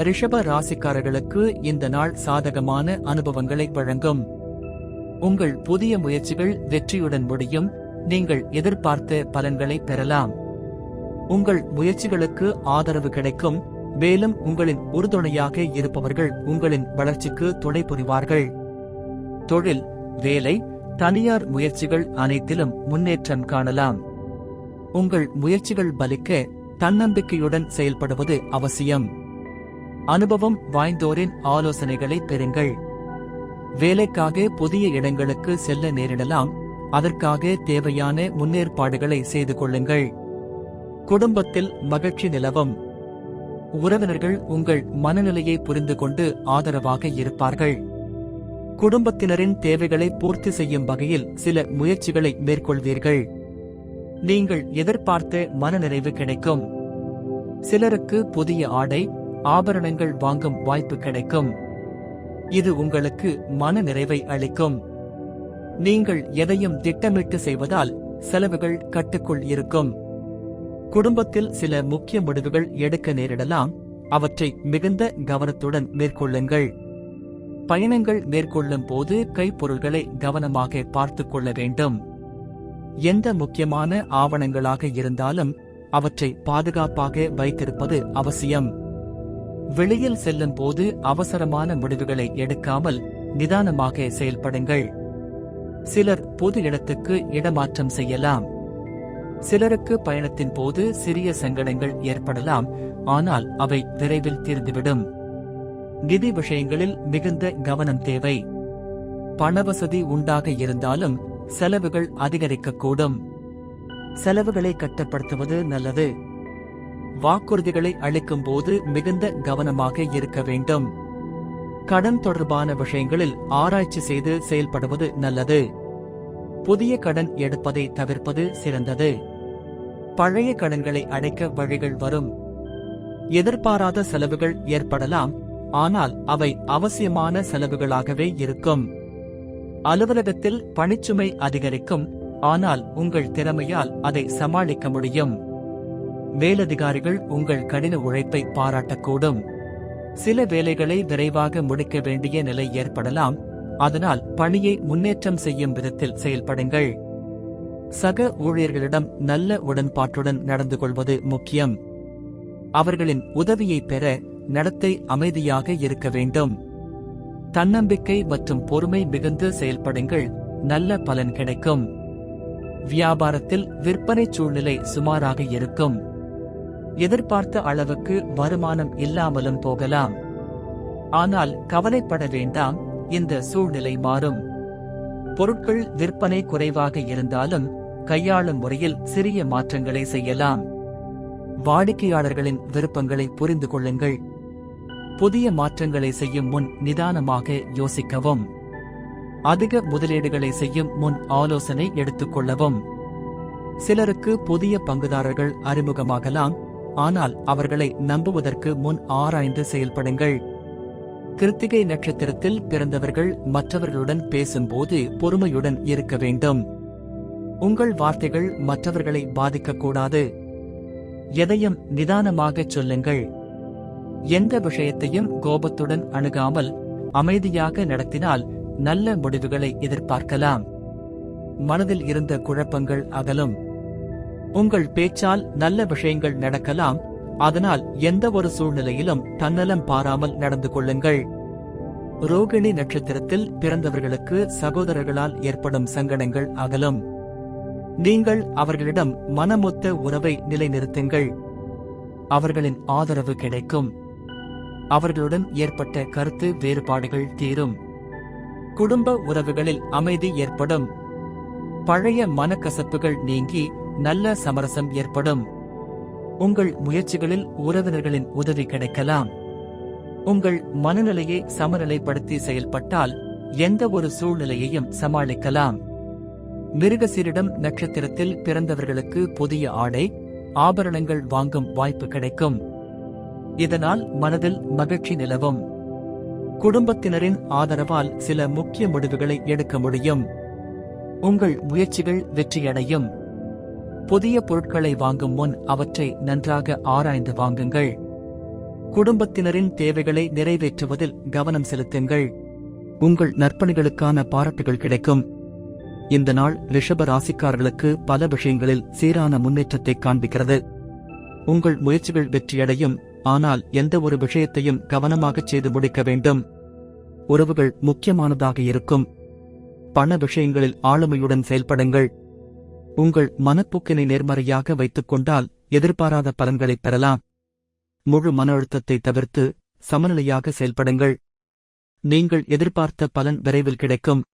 ரிஷப ராசிக்காரர்களுக்கு இந்த நாள் சாதகமான அனுபவங்களை வழங்கும். உங்கள் புதிய முயற்சிகள் வெற்றியுடன் முடியும். நீங்கள் எதிர்பார்த்த பலன்களை பெறலாம். உங்கள் முயற்சிகளுக்கு ஆதரவு கிடைக்கும். மேலும் உங்களின் உறுதுணையாக இருப்பவர்கள் உங்களின் வளர்ச்சிக்கு துணை புரிவார்கள். தொழில் வேலை தனியார் முயற்சிகள் அனைத்திலும் முன்னேற்றம் காணலாம். உங்கள் முயற்சிகள் பலிக்க தன்னம்பிக்கையுடன் செயல்படுவது அவசியம். அனுபவம் வாய்ந்தோரின் ஆலோசனைகளை பெறுங்கள். வேலைக்காக புதிய இடங்களுக்கு செல்ல நேரிடலாம். அதற்காக தேவையான முன்னேற்பாடுகளை செய்து கொள்ளுங்கள். குடும்பத்தில் மகிழ்ச்சி நிலவும். உறவினர்கள் உங்கள் மனநிலையை புரிந்து கொண்டு ஆதரவாக இருப்பார்கள். குடும்பத்தினரின் தேவைகளை பூர்த்தி செய்யும் வகையில் சில முயற்சிகளை மேற்கொள்வீர்கள். நீங்கள் எதிர்பார்த்த மனநிறைவு கிடைக்கும். சிலருக்கு புதிய ஆடை ஆபரணங்கள் வாங்கும் வாய்ப்பு கிடைக்கும். இது உங்களுக்கு மன நிறைவை அளிக்கும். நீங்கள் எதையும் திட்டமிட்டு செய்வதால் செலவுகள் கட்டுக்குள் இருக்கும். குடும்பத்தில் சில முக்கிய முடிவுகள் எடுக்க நேரிடலாம். அவற்றை மிகுந்த கவனத்துடன் மேற்கொள்ளுங்கள். பயணங்கள் மேற்கொள்ளும் போது கைப்பொருள்களை கவனமாக பார்த்துக் கொள்ள வேண்டும். எந்த முக்கியமான ஆவணங்களாக இருந்தாலும் அவற்றை பாதுகாப்பாக வைத்திருப்பது அவசியம். வெளியில் செல்லும் போது அவசரமான முடிவுகளை எடுக்காமல் நிதானமாக செயல்படுங்கள். சிலர் பொது இடத்துக்கு இடமாற்றம் செய்யலாம். சிலருக்கு பயணத்தின் போது சிறிய சங்கடங்கள் ஏற்படலாம் ஆனால் அவை விரைவில் தீர்ந்துவிடும். நிதி விஷயங்களில் மிகுந்த கவனம் தேவை. பணவசதி உண்டாக இருந்தாலும் செலவுகள் அதிகரிக்கக்கூடும். செலவுகளை கட்டுப்படுத்துவது நல்லது. வாக்குறுதிகளை அளிக்கும் போது மிகுந்த கவனமாக இருக்க வேண்டும். கடன் தொடர்பான விஷயங்களில் ஆராய்ச்சி செய்து செயல்படுவது நல்லது. புதிய கடன் எடுப்பதை தவிர்ப்பது சிறந்தது. பழைய கடன்களை அடைக்க வழிகள் வரும். எதிர்பாராத செலவுகள் ஏற்படலாம் ஆனால் அவை அவசியமான செலவுகளாகவே இருக்கும். அலுவலகத்தில் பணிச்சுமை அதிகரிக்கும் ஆனால் உங்கள் திறமையால் அதை சமாளிக்க முடியும். மேலதிகாரிகள் உங்கள் கடின உழைப்பை பாராட்டக்கூடும். சில வேலைகளை விரைவாக முடிக்க வேண்டிய நிலை ஏற்படலாம். அதனால் பணியை முன்னேற்றம் செய்யும் விதத்தில் செயல்படுங்கள். சக ஊழியர்களிடம் நல்ல உடன்பாட்டுடன் நடந்து கொள்வது முக்கியம். அவர்களின் உதவியை பெற நடத்தை அமைதியாக இருக்க வேண்டும். தன்னம்பிக்கை மற்றும் பொறுமை மிகுந்து செயல்படுங்கள். நல்ல பலன் கிடைக்கும். வியாபாரத்தில் விற்பனை சூழ்நிலை சுமாராக இருக்கும். எதிர்பார்த்த அளவுக்கு வருமானம் இல்லாமலும் போகலாம். ஆனால் கவலைப்பட வேண்டாம் இந்த சூழ்நிலை மாறும். பொருட்கள் விற்பனை குறைவாக இருந்தாலும் கையாளும் முறையில் சிறிய மாற்றங்களை செய்யலாம். வாடிக்கையாளர்களின் விருப்பங்களை புரிந்து கொள்ளுங்கள். புதிய மாற்றங்களை செய்யும் முன் நிதானமாக யோசிக்கவும். அதிக முதலீடுகளை செய்யும் முன் ஆலோசனை எடுத்துக்கொள்ளவும் சிலருக்கு புதிய பங்குதாரர்கள் அறிமுகமாகலாம் ஆனால் அவர்களை நம்புவதற்கு முன் ஆராய்ந்து செயல்படுங்கள். கிருத்திகை நட்சத்திரத்தில் பிறந்தவர்கள் மற்றவர்களுடன் பேசும்போது பொறுமையுடன் இருக்க வேண்டும். உங்கள் வார்த்தைகள் மற்றவர்களை பாதிக்கக்கூடாது. எதையும் நிதானமாகச் சொல்லுங்கள். எந்த விஷயத்தையும் கோபத்துடன் அணுகாமல் அமைதியாக நடத்தினால் நல்ல முடிவுகளை எதிர்பார்க்கலாம். மனதில் இருந்த குழப்பங்கள் அகலும். உங்கள் பேச்சால் நல்ல விஷயங்கள் நடக்கலாம் அதனால் எந்த ஒரு சூழ்நிலையிலும் தன்னலம் பாராமல் நடந்து கொள்ளுங்கள். ரோகிணி நட்சத்திரத்தில் பிறந்தவர்களுக்கு சகோதரர்களால் ஏற்படும் சங்கடங்கள் அகலும். நீங்கள் அவர்களிடம் மனமொத்த உறவை நிலைநிறுத்துங்கள். அவர்களின் ஆதரவு கிடைக்கும். அவர்களுடன் ஏற்பட்ட கருத்து வேறுபாடுகள் தீரும். குடும்ப உறவுகளில் அமைதி ஏற்படும். பழைய மனக்கசப்புகள் நீங்கி நல்ல சமரசம் ஏற்படும். உங்கள் முயற்சிகளில் உறவினர்களின் உதவி கிடைக்கலாம். உங்கள் மனநிலையை சமநிலைப்படுத்தி செயல்பட்டால் எந்த ஒரு சூழ்நிலையையும் சமாளிக்கலாம். மிருகசீரிடம் நட்சத்திரத்தில் பிறந்தவர்களுக்கு புதிய ஆடை ஆபரணங்கள் வாங்கும் வாய்ப்பு கிடைக்கும். இதனால் மனதில் மகிழ்ச்சி நிலவும். குடும்பத்தினரின் ஆதரவால் சில முக்கிய முடிவுகளை எடுக்க முடியும். உங்கள் முயற்சிகள் வெற்றியடையும். புதிய பொருட்களை வாங்கும் முன் அவற்றை நன்றாக ஆராய்ந்து வாங்குங்கள். குடும்பத்தினரின் தேவைகளை நிறைவேற்றுவதில் கவனம் செலுத்துங்கள். உங்கள் நற்பணிகளுக்கான பாராட்டுகள் கிடைக்கும். இந்த நாள் ரிஷப ராசிக்காரர்களுக்கு பல விஷயங்களில் சீரான முன்னேற்றத்தை காண்பிக்கிறது. உங்கள் முயற்சிகள் வெற்றியடையும் ஆனால் எந்த ஒரு விஷயத்தையும் கவனமாகச் செய்து முடிக்க வேண்டும். உறவுகள் முக்கியமானதாக இருக்கும். பண விஷயங்களில் ஆளுமையுடன் செயல்படுங்கள். உங்கள் மனப்போக்கினை நேர்மறையாக வைத்துக் கொண்டால் எதிர்பாராத பலன்களைப் பெறலாம். முழு மன அழுத்தத்தை தவிர்த்து சமநிலையாக செயல்படுங்கள். நீங்கள் எதிர்பார்த்த பலன் விரைவில் கிடைக்கும்.